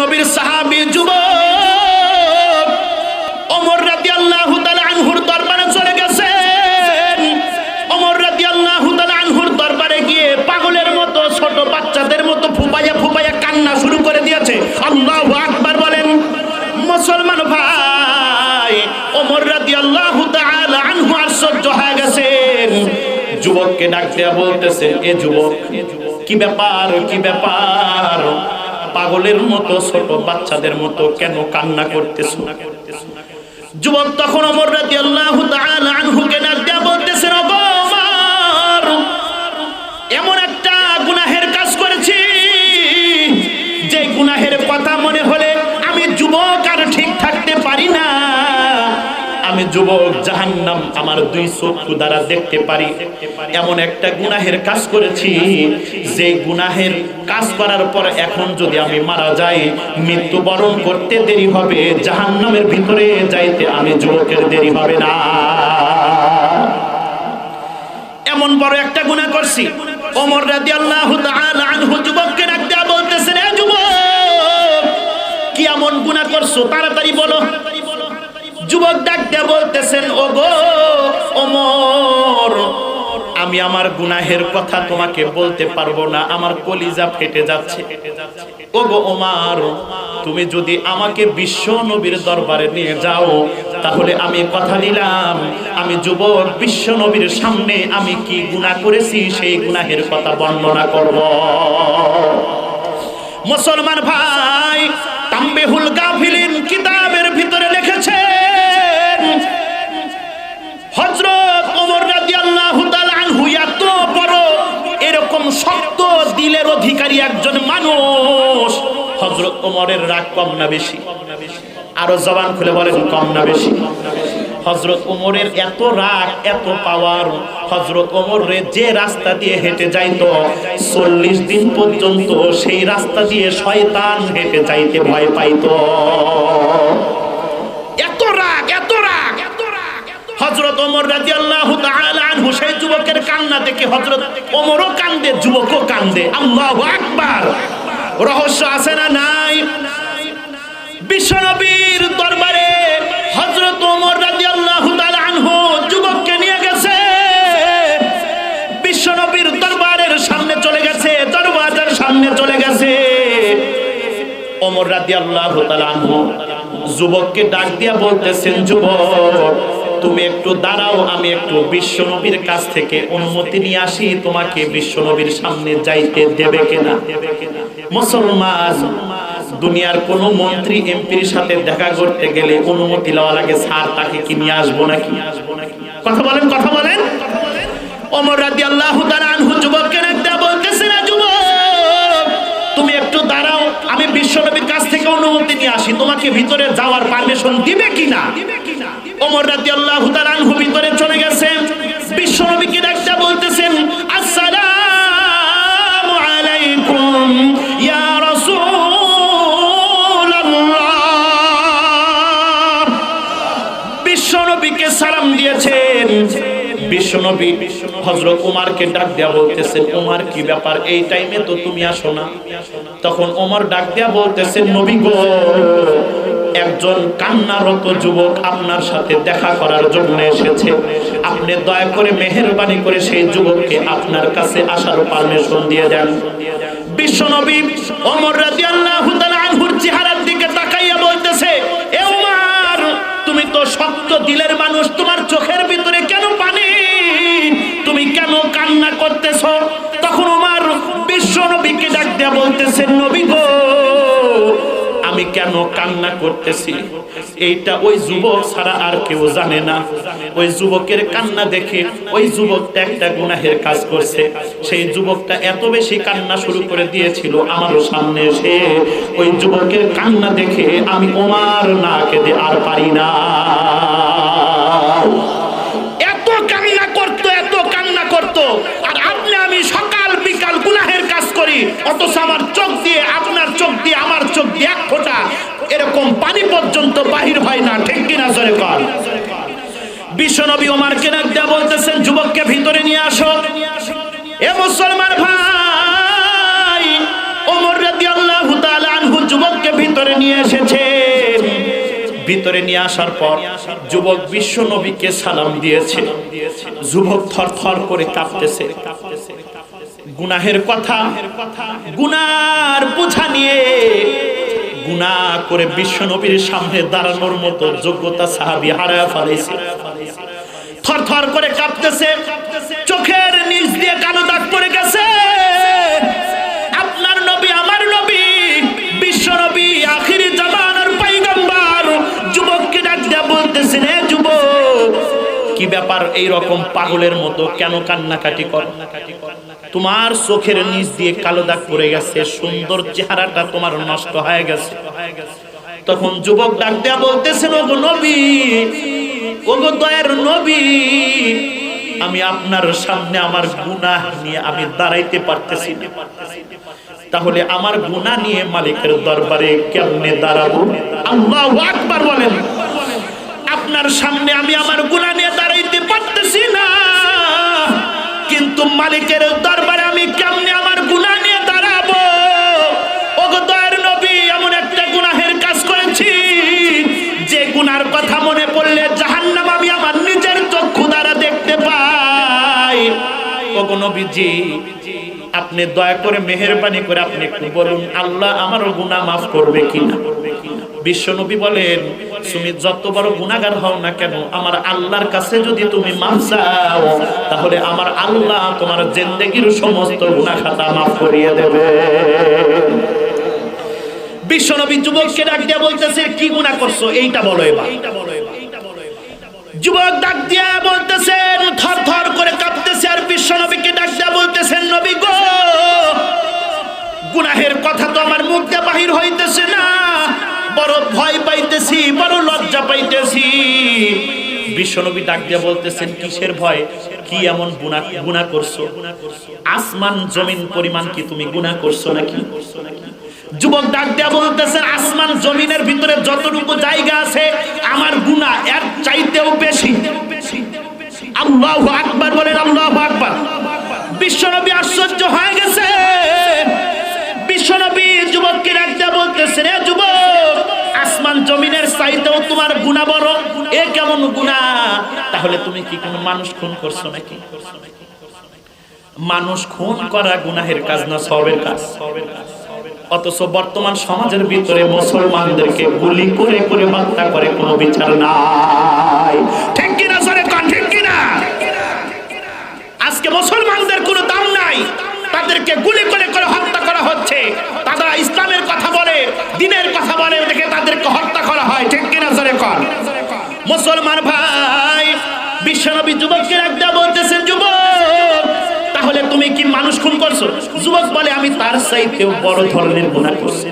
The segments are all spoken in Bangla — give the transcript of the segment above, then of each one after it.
নবীর সাহাবী যুবক ওমর রাদিয়াল্লাহু তাআলা আনহুর দরবারে চলে গেছেন। ওমর রাদিয়াল্লাহু তাআলা আনহুর দরবারে গিয়ে পাগলের মতো, ছোট বাচ্চাদের মতো ফুপাইয়া ফুপাইয়া কান্না শুরু করে দিয়েছে। আল্লাহু আকবার মুসলমান ভাই, ওমর রাদিয়াল্লাহু তাআলা আনহু সহ্য হয়ে গেছেন। যুবককে ডাক দেয়া বলতেছে, এ যুবক, কি ব্যাপার কি ব্যাপার? পাগলের মতো ছোট বাচ্চাদের মতো কেন কান্না করতেছ? যুবক তখন অমর রাজি আল্লাহ আমি যুবক, জাহান্নাম আমার দুই চক্ষু দ্বারা দেখতে পারি। এমন একটা গুনাহের কাজ করেছি, যে গুনাহের কাজ করার পর এখন যদি আমি মারা যাই, মৃত্যুবরণ করতে দেরি হবে, জাহান্নামের ভিতরে যাইতে আমি যুবকের দেরি হবে না। এমন বড় একটা গুনাহ করছি। ওমর রাদিয়াল্লাহু তাআলা আনহু যুবককে দেয়া বলতেছেন যুবক, কি এমন গুনাহ করছ? তাড়াতাড়ি বলো। যুবক ডাক দেয়া বলতেছেন ও গো ওমর, আমি আমার গুনাহের কথা তোমাকে বলতে পারব না, আমার কলিজা ফেটে যাচ্ছে। ও গো ওমার, তুমি যদি আমাকে বিশ্ব নবীর দরবারে নিয়ে যাও, তাহলে আমি কথা নিলাম আমি যুবক বিশ্ব নবীর সামনে আমি কি গুনাহ করেছি, সেই গুনাহের কথা বর্ণনা করব। মুসলমান ভাই, তাম্বেহুল গাফিলিন কিতাবের এরকম শক্ত দিলের অধিকারী একজন মানুষ। হজরত ওমরের রাগ কম না বেশি? আরও জবান খুলে বলেন, কম না বেশি। হজরত ওমরের এত রাগ, এত পাওয়ার হজরত ওমর যে রাস্তা দিয়ে হেঁটে যাইত, চল্লিশ দিন পর্যন্ত সেই রাস্তা দিয়ে শয়তান হেঁটে যাইতে ভয় পাইতো। হজরত ওমর রাদিয়াল্লাহু তাআলা আনহু, সেই যুবকের কান্না দেখে হজরত ওমরও কান্দে, যুবকও কান্দে। আল্লাহু আকবার। রহস্য আছে না নাই? বিশ্বনবীর দরবারে হযরত ওমর রাদিয়াল্লাহু তাআলা আনহু যুবককে নিয়ে গেছে। বিশ্বনবীর দরবারের সামনে চলে গেছে, দরওয়াজার সামনে চলে গেছে। ওমর রাদিয়াল্লাহু তাআলা আনহু যুবককে ডাক দিয়া বলতেছেন, যুবক তুমি একটু দাঁড়াও, আমি একটু বিশ্বনবীর কাছ থেকে অনুমতি নিয়ে আসি, তোমাকে বিশ্বনবীর সামনে যাইতে দেবে কিনা। মুসলমান, দুনিয়ার কোন মন্ত্রী, এমপির সাথে দেখা করতে গেলে অনুমতি লওয়া লাগে স্যার তাকে কি নিয়ে আসব নাকি? কথা বলেন কথা বলেন। ওমর রাদিয়াল্লাহু তাআলা আনহু যুবককে বলতেছে না যুবক, তুমি একটু দাঁড়াও, আমি বিশ্বনবীর কাছ থেকে অনুমতি নিয়ে আসি, তোমাকে ভিতরে যাওয়ার পারমিশন দিবে কিনা? ওমর রাদিয়াল্লাহু তাআলা আনহু ভিতরে চলে গেছেন। বিশ্বনবীকে ডাক দেয়া বলতেছেন দিয়েছেন। বিশ্বনবী হজরত উমারকে ডাক বলতেছেন কি ব্যাপার? এই টাইমে তো তুমি তখন ওমর ডাক দেয়া বলতেছেন, নবী গো একজন কান্নারত যুবক আপনার সাথে দেখা করার জন্য এসেছে। আপনি দয়া করে মেহেরবানি করে সেই যুবককে আপনার কাছে আসার পারমিশন দিয়ে দেন। বিশ্বনবী ওমর রাদিয়াল্লাহু তাআলা আনহুর চেহারার দিকে তাকাইয়া বলতেছে, এ উমার তুমি তো শক্ত দিলের মানুষ, তোমার চোখের ভিতরে কেন পানি? তুমি কেন কান্না করতেছ? তখন উমার বিশ্ব নবীকে ডাক দেয়া বলতেছেন নবী গো আমি কেন কান্না করতেছি? এইটা ওই যুবক ছাড়া আর কেউ জানে না। ওই যুবকের কান্না দেখে ওই যুবকটা একটা গুনাহের কাজ করছে। সেই যুবকটা এত বেশি কান্না শুরু করে দিয়েছিল আমারও সামনে এসে। ওই যুবকের কান্না দেখে আমি ওমার না কেঁদে আর পারি না। এত কান্না করতো, এত কান্না করতো। আর আপনি আমি সকাল বিকাল গুনাহের কাজ করি, অথচ আমার চোখ দিয়ে আপনার দিয়ে আমার চোখ দিয়ে এক ফোঁটা, এরকম পানি পর্যন্ত বাহির হয় না, ঠিক কিনা জোরে কর বিশ্বনবী ওমার কেনাক দেয়া বলতেছেন, যুবককে ভিতরে নিয়ে আসো। এ মুসলমান ভাই, ওমর রাদিয়াল্লাহু তাআলা আনহু যুবককে ভিতরে নিয়ে এসেছে। ভিতরে নিয়ে আসার পর যুবক বিশ্ব নবীকে সালাম দিয়েছে। যুবক থর থর করে কাঁপতেছে। গুনাহের কথা, গুনার বোঝা নিয়ে গুনাহ করে বিশ্ব নবীর সামনে দাঁড়ানোর মতো যোগ্যতা সাহাবি হারায় ফেলেছে। থর থর করে কাঁপতেছে, চোখের নিচ দিয়ে কালো দাগ পড়ে গেছে। আপনার নবী, আমার নবী, বিশ্ব নবী, আখিরি জামানার পাইগাম্বার যুবককে ডাক দিয়া যুবক কি ব্যাপার এই রকম পাগলের মতো? কেন কান্নাকাটি কর? তোমার চোখের নিচ দিয়ে কালো দাগ পড়ে গেছে, সুন্দর চেহারাটা তোমার নষ্ট হয়ে গেছে। তখন যুবক ডাক দেয়া বলতেছেন ওগো নবী, ওগো দয়ার নবী, আমি আপনার সামনে আমার গুনাহ নিয়ে আমি দাঁড়াইতে পারতেছি না। তাহলে আমার গুনাহ নিয়ে মালিকের দরবারে কেমনে দাঁড়াবো? আল্লাহু আকবার বলেন। আপনার সামনে আমি আমার গুনাহ নিয়ে দাঁড়াইতে পারতেছি না। কিন্তু মালিকের দরবারে আমি কেমনে আমার গুনাহ নিয়ে দাঁড়াবো? ওগো দয়ার নবী, এমন একটা গুনাহের কাজ করেছি, যে গুনার কথা মনে পড়লে জাহান্নাম আমি আমার নিজের চক্ষু দ্বারা দেখতে পাই। ওগো নবীজি, আপনি দয়া করে মেহেরবানি করে আপনি একটু বলুন, আল্লাহ আমারও গুনাহ মাফ করবে কিনা? বিশ্বনবী বলেন তুমি যত বড় গুনাহগার হও না কেন, আমার আল্লাহর কাছে যদি তুমি মাফ চাও, তাহলে আমার আল্লাহ তোমার জিন্দেগির সমস্ত গুনাহ খাতা মাফ করিয়ে দেবে। বিশ্বনবী যুবককে ডাক দিয়া বলতেছে, কি গুনাহ করছ? এইটা বলো এবার। যুবক ডাক দিয়া বলতেছেন, থর থর করে কাঁপতেছে আর বিশ্বনবীকে ডাক দিয়া বলতেছেন, নবী গো, গুনাহের কথা তো আমার মুখ দিয়ে বাহির হইতেছে না। বড় ভয় পাইতেছি, বড় লজ্জা পাইতেছি। বিশ্বনবী ডাক দিয়া বলতেছেন, কিসের ভয়? কি এমন গুনাহ গুনাহ করছ? আসমান জমিন পরিমাণ কি তুমি গুনাহ করছ নাকি? যুবক ডাক দেয়া বলতেছেন, আসমান জমিনের ভিতরে যতটুকু জায়গা আছে, আমার গুনাহ এর চাইতেও বেশি। আল্লাহু আকবার বলেন, আল্লাহু আকবার। বিশ্বনবী আশ্চর্য হয়ে গেছে। আসমান জমিনের চাইতেও তোমার গুনাহ বড়? এ কেমন গুনাহ তাহলে তুমি কি কোনো মানুষ খুন করছ নাকি? মানুষ খুন করা গুনাহের কাজ না সবের কাজ? অথচ বর্তমান সমাজের ভিতরে মুসলমানদেরকে গুলি করে করে হত্যা করে কোনো বিচার নাই। ঠিক কিনা সরে ঠিক কিনা? আজকে মুসলমানদের কোনো দাম নাই। তাদেরকে গুলি করে করে হত্যা হচ্ছে। তারা ইসলামের কথা বলে, দিনের কথা বলে দেখে তাদেরকে হত্যা করা হয়। ঠিক কিনা সরে কন? মুসলমান ভাই, বিশ্বনবী যুবককে একটা বলতেছেন যুবক, তাহলে তুমি কি মানুষ খুন করছ? যুবক বলে, আমি তার চাইতেও বড় ধরনের গুণা করছি।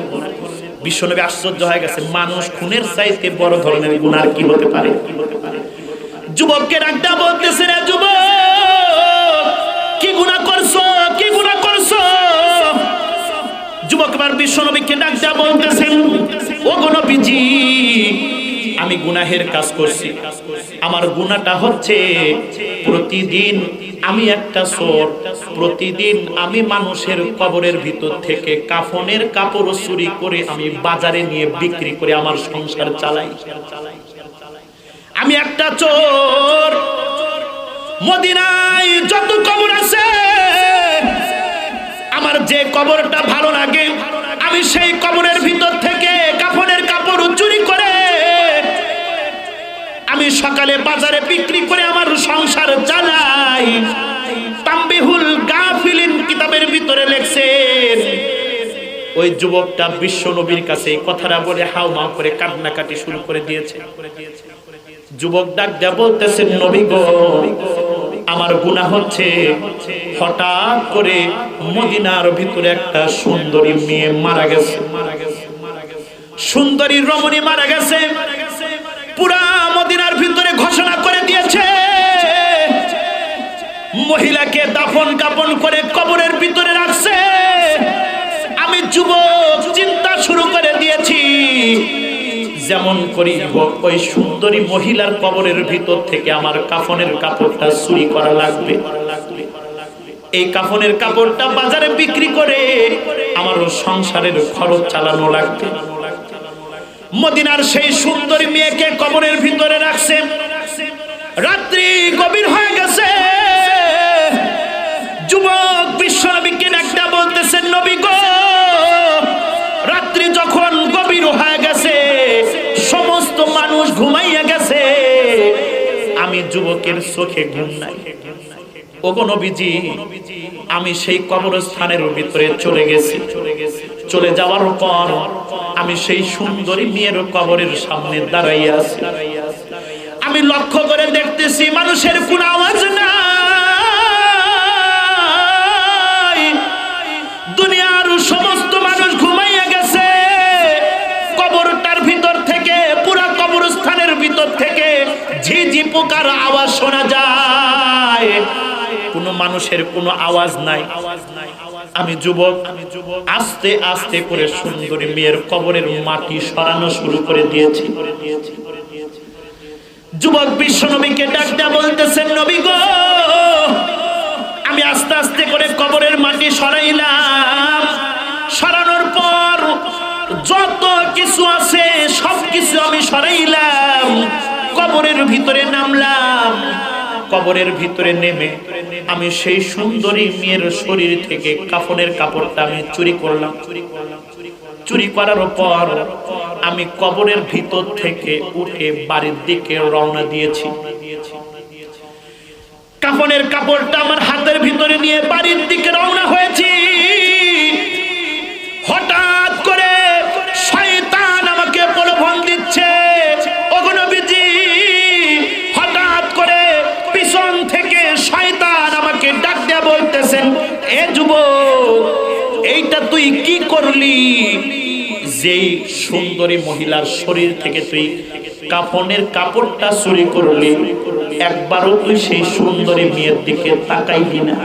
বিশ্বনবী আশ্চর্য হয়ে গেছে, মানুষ খুনের চাইতে বড় ধরনের গুনাহ কি হতে পারে? যুবককে ডাকটা বলতেছে, রে যুবক যুবক এবার বিশ্বনবীকে ডাকটা বলতেছেন, ও গো নবীজি, আমি গুনাহের কাজ করছি। আমার গুনাহটা হচ্ছে প্রতিদিন আমি একটা চোর, প্রতিদিন আমি মানুষের কবরের ভিতর থেকে কাফনের কাপড় চুরি করে আমি বাজারে নিয়ে বিক্রি করে আমার সংসার চালাই। আমি একটা চোর, মদিনায় যত কবর আছে আমার যে কবরটা ভালো লাগে, আমি সেই কবরের ভিতর থেকে কাফনের কাপড় চুরি করে, আমি সকালে বাজারে বিক্রি করে আমার সংসার চালাই। তাম্বিহুল গাফিলিন কিতাবের ভিতরে লেখছেন ওই যুবকটা বিশ্ব নবীর কাছে কথাটা বলে হাও মাউ করে কান্নাকাটি শুরু করে দিয়েছে। যুবক ডাক দেয়া বলতেছেন নবী গো আমার গুনাহ হচ্ছে হঠাৎ করে মদিনার ভিতরে একটা সুন্দরী মেয়ে মারা গেছে। সুন্দরী রমণী মারা গেছে। পুরা মদিনার ভিতরে ঘোষণা করে দিয়েছে। মহিলাকে দাফন কাপন করে কবরের ভিতরে রাখছে। আমি যুবক, চিন্তা শুরু করে দিয়েছি। যেমন করি, ওই সুন্দরী মহিলার কবরের ভিতর থেকে আমার কাফনের কাপড়টা চুরি করা লাগবে। এই কাফনের কাপড়টা বাজারে বিক্রি করে আমার সংসারের খরচ চালানো লাগবে। মদিনার সেই সুন্দরী মেয়েকে কবরের ভিতরে রাখছে। রাত্রি গভীর হয়ে গেছে। যুবক বিশ্বনবীকে একটা আমি যুবকের চোখে ঘুম নাই। ওগো নবীজি, আমি সেই কবরস্থানের ভিতরে চলে গেছি। চলে যাওয়ার পর আমি সেই সুন্দরী মেয়ের কবরের সামনে দাঁড়াইয়া আছি। আমি লক্ষ্য করে দেখতেছি মানুষের কোন আওয়াজ নাই। মানুষের কোনো আওয়াজ নাই। আমি যুবক, আস্তে আস্তে করে সুন্দরী মেয়ের কবরের মাটি সরানো শুরু করে দিয়েছি। যুবক বিশ্ব নবীকে ডাকতে বলতেছেন, নবী গো, আমি আস্তে আস্তে করে কবরের মাটি সরাইলাম। সরানোর পর যত কিছু আছে সব কিছু আমি সরাইলাম। কবরের ভিতরে নামলাম। কবরের ভিতরে নেমে আমি সেই সুন্দরী মেয়ের শরীর থেকে কাফনের কাপড়টা আমি চুরি করলাম। চুরি করার পর আমি কবরের ভিতর থেকে উঠে বাড়ির দিকে রওনা দিয়েছি। কাফনের কাপড়টা আমার হাতের ভিতরে নিয়ে বাড়ির দিকে রওনা হয়েছি। হঠাৎ করে শয়তান আমাকে প্রলোভন দিচ্ছে। বলতেছেন এ যুবক, এইটা তুই কি করলি? যেই সুন্দরী মহিলার শরীর থেকে তুই কাফনের কাপড়টা চুরি করলি, একবারও তুই সেই সুন্দরী মেয়ের দিকে তাকাইলি না।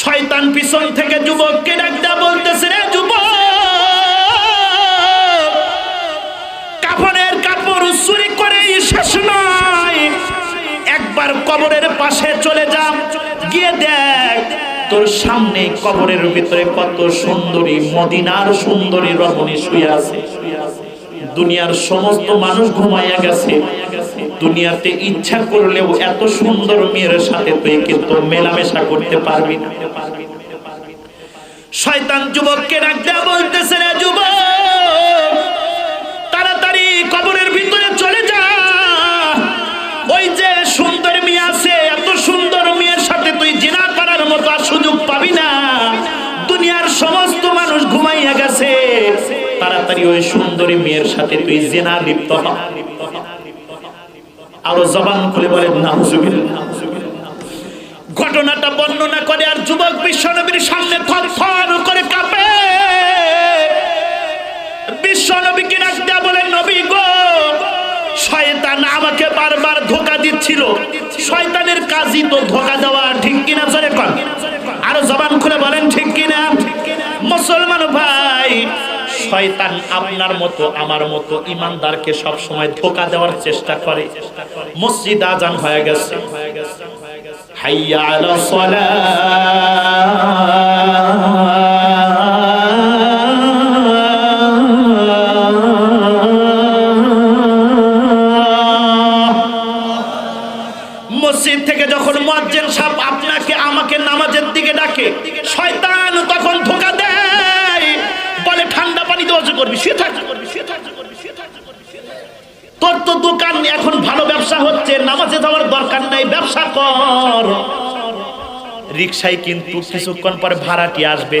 শয়তান পিছন থেকে যুবককে ডাকটা বলতেছে রে যুবক, কাফনের কাপড় চুরি করেই শেষ নয় একবার কবরের পাশে চলে যা। গিয়ে দেখ, তোর সামনে কবরের ভিতরে কত সুন্দরী, মদিনার সুন্দরী রমণী শুয়ে আছে। দুনিয়ার সমস্ত মানুষ ঘুমাইয়া গেছে। দুনিয়াতে ইচ্ছা করলেও এত সুন্দর মেয়ের সাথে তুই কিন্তু মেলামেশা করতে পারবি না। শয়তান যুবককে ডাক দেয়া বলতেছে যুবক। করার মতো আর সুযোগ পাবি না। দুনিয়ার সমস্ত মানুষ ঘুমাইয়া গেছে। তাড়াতাড়ি ওই সুন্দরী মেয়ের সাথে তুই জেনা লিপ্ত হ। আরও জবান খুলে বলে নাউজুবিল্লাহ। ঘটনাটা বর্ণনা করে আর যুবক বিশ্বনবীর সামনে থর থর করে কাঁপে। বিশ্বনবীকে ডাকতে বলেন, নবী গো, শয়তান আমাকে বারবার ধোকা দিচ্ছিল। শয়তানের কাজই তো ধোকা দেওয়া, ঠিক কিনা জোরে কর আরও জবান খুলে বলেন, ঠিক কিনা? মুসলমান ভাই, শয়তান আপনার মতো, আমার মতো ইমানদারকে সব সময় ধোকা দেওয়ার চেষ্টা করে। মসজিদ আজান হয়ে গেছে। হাইয়া আলা সালাহ শয়তান তখন ধোকা দেয়। বলে, ঠান্ডা পানিতে অজু করবি, শুয়ে থাক তোর তো দোকান এখন ভালো ব্যবসা হচ্ছে, নামাজে যাওয়ার দরকার নাই, ব্যবসা কর। রিক্সায় কিন্তু কিছুক্ষণ পরে ভাড়াটি আসবে,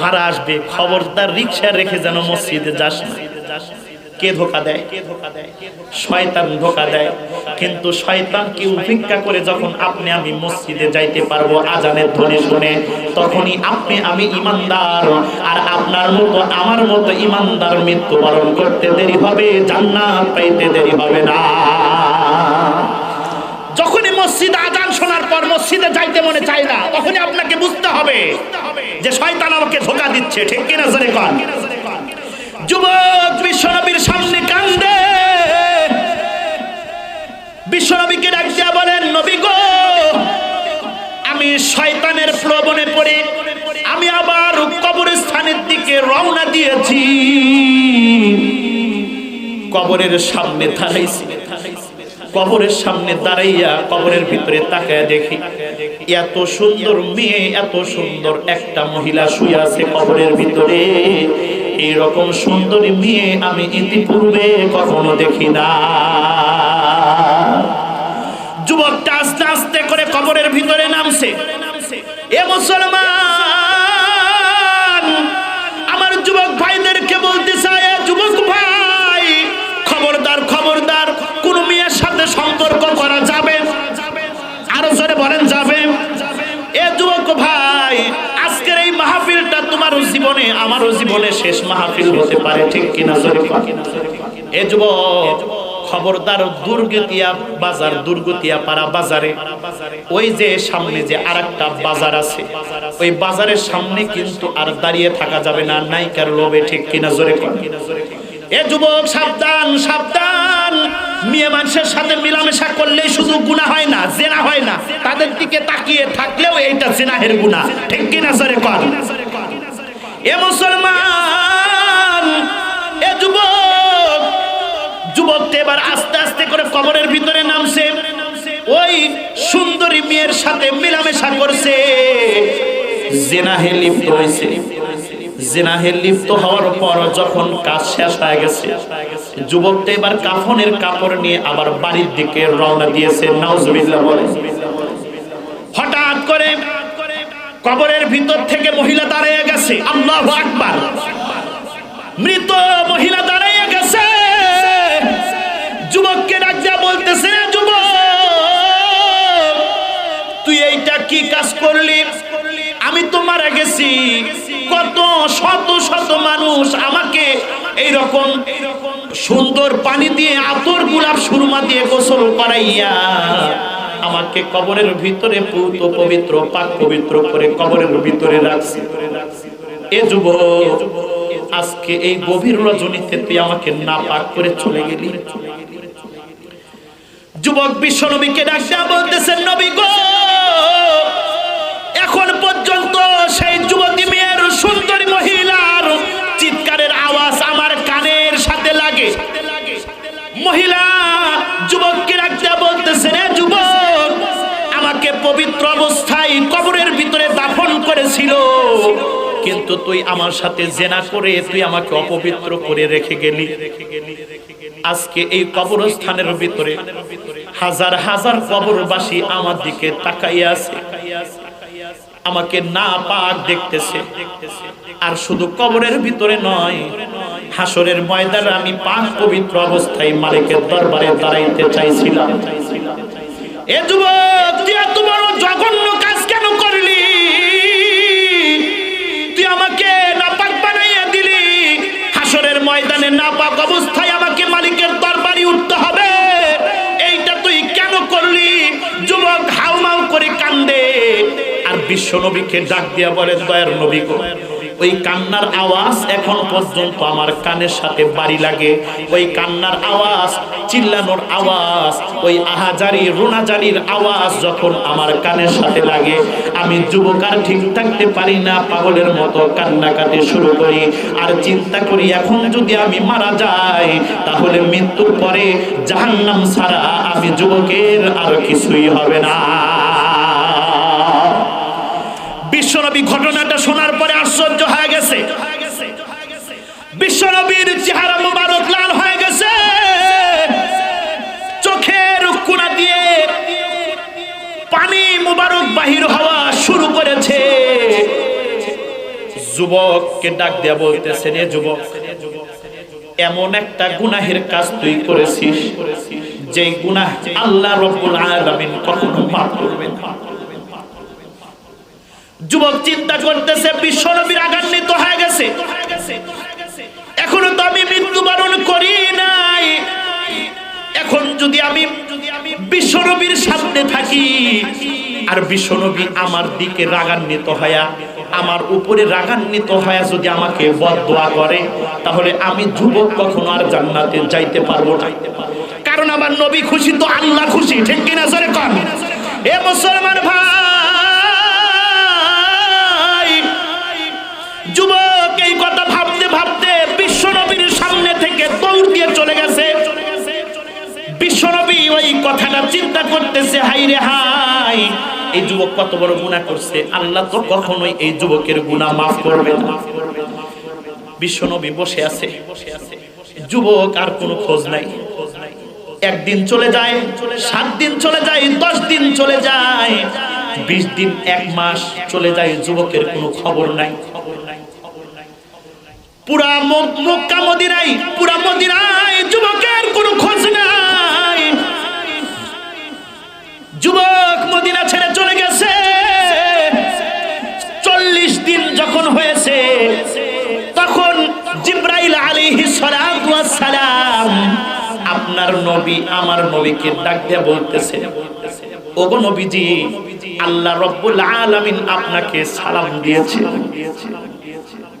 ভাড়া আসবে। খবরদার রিক্সা রেখে যেন মসজিদে যাস না। কে ধোকা দেয়? শয়তান ধোকা দেয়। কিন্তু শয়তানকে উপেক্ষা করে যখন আপনি আমি মসজিদে যাইতে পারব আজানের ধ্বনি শুনে? তখনই আপনি আমি ইমানদার। আর আপনার মতো, আমার মতো ইমানদার মৃত্যুবরণ করতে দেরি হবে, জান্নাত পাইতে দেরি হবে না। যখনই মসজিদে আজান শোনার পর মসজিদে যাইতে মনে চায় না, তখনই আপনাকে বুঝতে হবে যে শয়তান আমাকে ধোকা দিচ্ছে, ঠিক কিনা জোরে কর যুবক, বিশ্বনবীর সামনে কান্দে। বিশ্বনবীকে ডাক দিয়া বলেন, নবী গো, আমি শয়তানের প্রবণে পড়ে, আমি আবার কবরস্থানের দিকে রওনা দিয়েছি। কবরের সামনে দাঁড়াইছি। কবরের সামনে দাঁড়াইয়া কবরের ভিতরে তাকায় দেখি, এত সুন্দর মেয়ে, এত সুন্দর একটা মহিলা শুয়ে আছে কবরের ভিতরে। এইরকম সুন্দরী মেয়ে আমি ইতিপূর্বে কখনো দেখি না। যুবকটা আস্তে আস্তে করে কবরের ভিতরে নামছে। এ মুসলমান! আরও জোরে বলেন যাবে? এ যুবক ভাই, আজকের এই মাহফিলটা তোমারও জীবনে, আমারও জীবনে শেষ মাহফিল হতে পারে, ঠিক কিনা এ যুবক, খবরদার দুর্গতিয়া বাজার, দুর্গতিয়া পাড়া বাজারে। ওই যে সামনে যে আরেকটা বাজার আছে, ওই বাজারের সামনে কিন্তু আর দাঁড়িয়ে থাকা যাবে না নাইকার লোভে, ঠিক কিনা জোরে কন। এ যুবক, সাবধান সাবধান। মেয়ে মানুষের সাথে মিলামেশা করলেই শুধু গুনাহ হয় না, জেনা হয় না। তাদের দিকে তাকিয়ে থাকলেও এইটা জেনাহের গুনাহ। ঠিক কিনা জোরে কর এ মুসলমান, এ যুবক। যুবকটা এবার আস্তে আস্তে করে কবরের ভিতরে নামছে। ওই সুন্দরী মেয়ের সাথে মিলামেশা করছে। জেনাহে লিপ্ত হয়েছে। জেনাহে লিপ্ত হওয়ার পর যখন কাজ শেষ হয়ে গেছে যুবকটা এবার কাফনের কাপড় নিয়ে আবার বাড়ির দিকে রওনা দিয়েছে। নাউজুবিল্লাহ বলে। হঠাৎ করে কবরের ভিতর থেকে মহিলা দাঁড়িয়ে গেছে। আল্লাহু আকবার। মৃত মহিলা দাঁড়িয়ে গেছে। যুবককে ডাক দিয়া বলতেছে যুবক, তুই এইটা কি কাজ করলি? আমি তো মারা গেছি। কত শত শত মানুষ আমাকে এই রকম সুন্দর পানি দিয়ে আতর গোলাপ সুরমা দিয়ে গোসল করাইয়া আমাকে কবরের ভিতরে পূত পবিত্র, পাক পবিত্র করে কবরের ভিতরে রাখছে। এ যুবক, আজকে এই গভীর রজনীতে তুই আমাকে না পাক করে চলে গেলি। যুবক বিশ্ব নবীকে ডাকতে বলতেছেন নবী গো, এখন সেই যুবতী মেয়ের সুন্দরী মহিলার চিৎকারের আওয়াজ আমার কানের সাথে লাগে। মহিলা, যুবককে ডাকতে বলতেছেন "এ যুবক, আমাকে পবিত্র অবস্থায় কবরের ভিতরে দাফন করেছিল। কিন্তু তুই আমার সাথে জেনা করে, তুই আমাকে অপবিত্র করে রেখে গেলি। আজকে এই কবরস্থানের ভিতরে হাজার হাজার কবরবাসী আমার দিকে তাকাইয়া আছে। আমাকে না পাক দেখতেছে। আর শুধু কবরের ভিতরে নয়, হাসরের ময়দানে আমি পাক পবিত্র অবস্থায় মালিকের দরবারে দাঁড়াইতে চাইছিলাম। এ যুবক, তুই বড় জঘন্য কাজ কেন করলি? তুই আমাকে নাপাক বানাইয়া দিলি। হাসরের ময়দানে নাপাক অবস্থায় আমাকে মালিকের দরবারে উঠতে হবে। এইটা তুই কেন করলি? যুবক হাউমাউ করে কান্দে। বিশ্ব নবীকে ডাক দিয়া বলে দয়ার নবী গো, ওই কান্নার আওয়াজ এখন পর্যন্ত আমার কানের সাথে বাড়ি লাগে। ওই কান্নার আওয়াজ, চিল্লানোর আওয়াজ, ওই আহাজারি, রুনাজারির আওয়াজ যখন আমার কানের সাথে লাগে, আমি যুবক আর ঠিক থাকতে পারি না, পাগলের মতো কান্নাকাটি শুরু করি। আর চিন্তা করি, এখন যদি আমি মারা যাই, তাহলে মৃত্যুর পরে জাহান্নাম ছাড়া আমি যুবকের আর কিছুই হবে না। বিশ্বনবী ঘটনাটা শোনার পরে আশ্চর্য হয়ে গেছে। বিশ্বনবীর চেহারা মুবারক লাল হয়ে গেছে। চোখের কোনা দিয়ে পানি মুবারক বাহির হওয়া শুরু করেছে। যুবককে ডাক দেয়া বলতেছে, রে যুবক, এমন একটা গুনাহের কাজ তুই করেছিস যে গুনাহ আল্লাহ রব্বুল আলামিন কখনো মাফ করবেন না। যুবক চিন্তা করতেছে বিশ্বনবীর আগান্বিত হয়ে গেছে। এখনও তো আমি মৃত্যুবরণ করি নাই। এখন যদি আমি বিশ্বনবীর সামনে থাকি, আর বিশ্বনবী আমার দিকে রাগান্বিত হয়া, আমার উপরে রাগান্বিত হয়া যদি আমাকে বদদোয়া করে, তাহলে আমি যুবক কখনো আর জান্নাতে যাইতে পারব না। কারণ আমার নবী খুশি তো আল্লাহ খুশি, ঠিক কিনা সরে কন? এ মুসলমান ভাই! দৌড় দিয়ে চলে গেছে। কথাটা চিন্তা করতেছে হাই রে হাই এই যুবক কত বড় গুনাহ করছে। আল্লাহ তো কখনোই এই যুবকের গুনাহ মাফ করবে বিশ্বনবী বসে আছে। যুবক আর কোনো খোঁজ নাই। একদিন চলে যায়, সাত দিন চলে যায়, দশ দিন চলে যায়, বিশ দিন, এক মাস চলে যায়, যুবকের কোনো খবর নাই। পুরা মক্কা মদিনায়, পুরা মদিনায় যুবকের কোনো খোঁজ নাই। যুবক মদিনা ছেড়ে চলে গেছে। চল্লিশ দিন যখন হয়েছে, তখন জিব্রাইল ওয়াস সালাম আপনার নবী আমার নবীকে ডাক দিয়ে বলতেছে, ওগো নবীজি, আল্লাহ রব্বুল আলামিন আপনাকে সালাম দিয়েছে।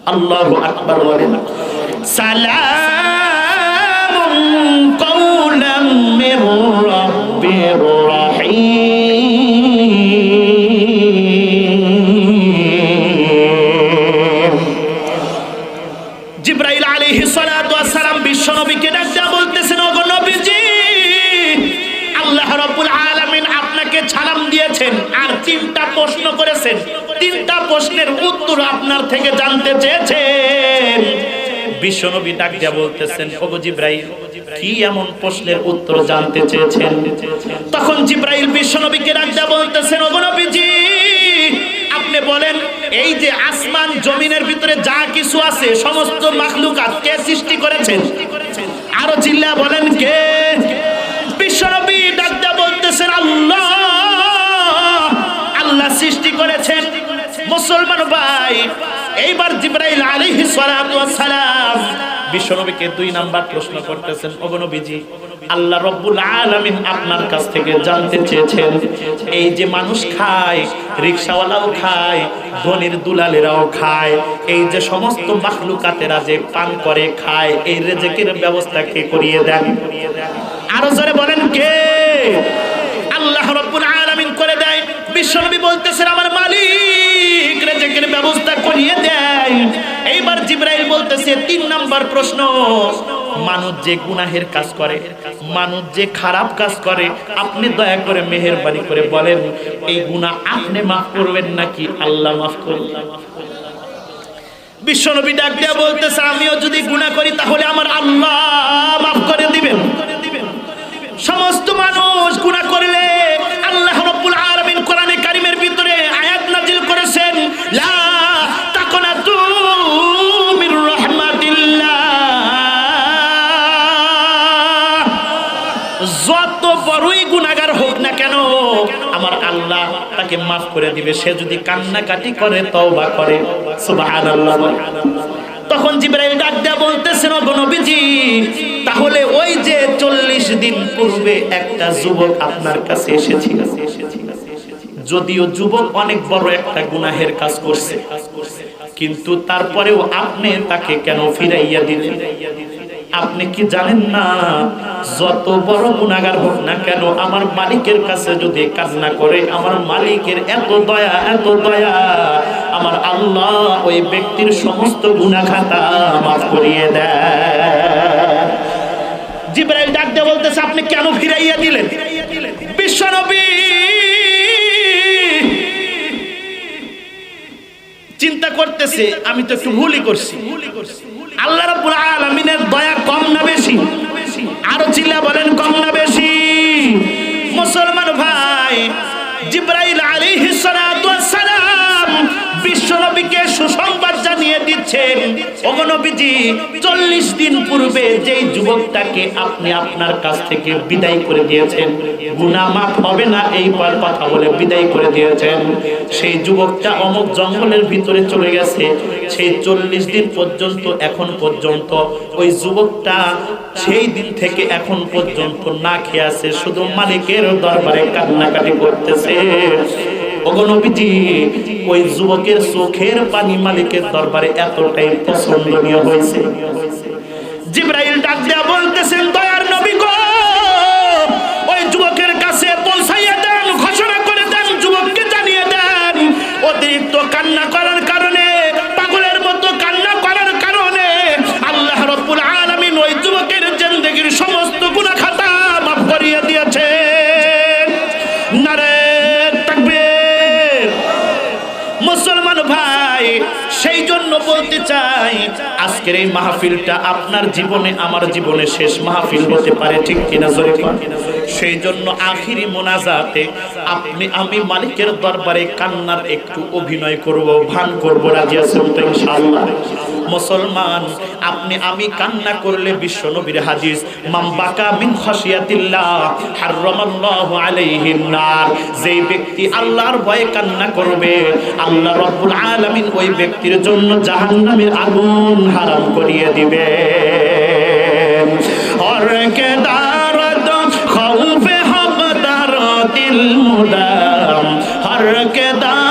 আল্লাহু আকবার বলেন সালামুন কওলাম মির রাব্বির রহিম উত্তর আপনার থেকে জানতে চেয়েছেন। বিশ্বনবী ডাক দিয়া বলতেছেন, ওগো জিব্রাইল, কি এমন প্রশ্নের উত্তর জানতে চেয়েছেন? তখন জিব্রাইল বিশ্বনবীকে ডাক দিয়া বলতেছেন, ওগো নবীজি, আপনি বলেন, এই যে আসমান জমিনের ভিতরে যা কিছু আছে, সমস্ত মাখলুকাত কে সৃষ্টি করেছেন? আরও চিল্লা বলেন, কে? বিশ্বনবী ডাকতে বলতেছেন, আল্লাহ আল্লাহ সৃষ্টি করেছেন। মুসলমান ভাই, এইবার জিব্রাইল আলাইহিস সালাতু ওয়াস সালাম। বিশ্বনবীকে দুই নাম্বার প্রশ্ন করতেছেন, ওগো নবীজি, আল্লাহ রব্বুল আলামিন আপনার কাছ থেকে জানতে চেয়েছেন, এই যে মানুষ খায় রিকশাওয়ালাও খায়, ধনির দুলালেরাও খায়, এই যে সমস্ত মাখলুকাতেরা যে পান করে, খায়, এই রেজেকের ব্যবস্থা কে করিয়ে দেন? আরও জোরে বলেন, কে? আল্লাহ রব্বুল আলামিন করে দেয়। বিশ্বনবী বলতেছেন, আমার মালিক। রেজেকের ব্যবস্থা করিয়ে দেয়। এইবার জিব্রাইল বলতেছে, তিন নাম্বার প্রশ্ন, মানুষ যে গুনাহের কাজ করে, মানুষ যে খারাপ কাজ করে, আপনি দয়া করে করে বলেন, এই গুনাহ আপনি মাফ করবেন নাকি আল্লাহ মাফ করবেন বিশ্বনবী ডাক দিয়া বলতেছে, আমিও যদি গুনাহ করি তাহলে আমার আল্লাহ মাফ করে দিবেন। সমস্ত মানুষ গুনাহ করলে তাকে মাফ করে দিবে। সে যদি কান্নাকাটি করে, তওবা করে। সুবহানাল্লাহ। তখন জিব্রাইল ডাক দেয়া বলতেছেন নবীজি, তাহলে ওই যে চল্লিশ দিন পূর্বে একটা যুবক আপনার কাছে এসেছিল। যদিও যুবক অনেক বড় একটা গুনাহের কাজ করছে, কিন্তু তারপরেও আপনি তাকে কেন ফিরাইয়া দিলেন? আপনি কি জানেন না? যত বড় গুনাহগার হোক না কেন, আমার মালিকের কাছে যদি কান্না করে, আমার মালিকের এত দয়া এত দয়া, আমার আল্লাহ ওই ব্যক্তির সমস্ত গুনাহ খাতা মাফ করিয়ে দেয় জিব্রাইল ডাক দিয়ে বলতেছে, আপনি কেন ফিরাইয়া দিলেন? বিশ্বনবী চিন্তা করতেছে, আমি তো একটু ভুলই করছি। আল্লাহ রাব্বুল না বেশি আরও চিল্লা বলেন কম না বেশি? মুসলমান ভাই, জিব্রাইল আলী সালাতু ওয়াস সালাম বিশ্বনবীকে সুসংবাদ জানিয়ে দিচ্ছেন অগনবীজি চল্লিশ দিন পূর্বে যেই যুবকটাকে আপনি আপনার কাছ থেকে বিদায় করে দিয়েছেন গুনাহ মাফ হবে না, এই কথা বলে বিদায় করে দিয়েছেন। সেই যুবকটা অমুক জঙ্গলের ভিতরে চলে গেছে। সেই চল্লিশ দিন পর্যন্ত, এখন পর্যন্ত ওই যুবকটা সেই দিন থেকে এখন পর্যন্ত না খেয়ে আছে, শুধু মালিকের দরবারে কান্নাকাটি করতেছে। ওই যুবকের চোখের পানি মালিকের দরবারে এতটাই পছন্দনীয় হয়েছে। জিব্রাইল ডাক দেয়া বলতেছেন, দয়ার কান্না করার কারণে, পাগলের মতো কান্না করার কারণে আল্লাহ রব্বুল আলমিন ওই যুবকের জেন্দেগির সমস্ত গুণা খাতা মাফ করিয়ে দিয়েছে নারে মুসলমান ভাই, সেই জন্য বলতে চাই, আজকের এই মাহফিলটা আপনার জীবনে, আমার জীবনে শেষ মাহফিল হতে পারে ঠিক কিনা জরিফা সেই জন্য আখিরি মোনাজাতে আপনি, আমি মালিকের দরবারে কান্নার একটু অভিনয় করব, ভান করব, রাজি আছেন তো ইনশাআল্লাহ? মুসলমান, আপনি, আমি কান্না করলে বিশ্ব নবীর হাদিস মাম বাকা মিন খাশিয়াতিল্লাহ হারামাল্লাহু আলাইহিন নার। যেই ব্যক্তি আল্লাহর ভয়ে কান্না করবে, আল্লাহ রব্বুল আলামিন ওই ব্যক্তির জন্য জাহান্নামের আগুন হারাম করিয়ে দিবে আর কেদা দিল মুদাম হর কে দাম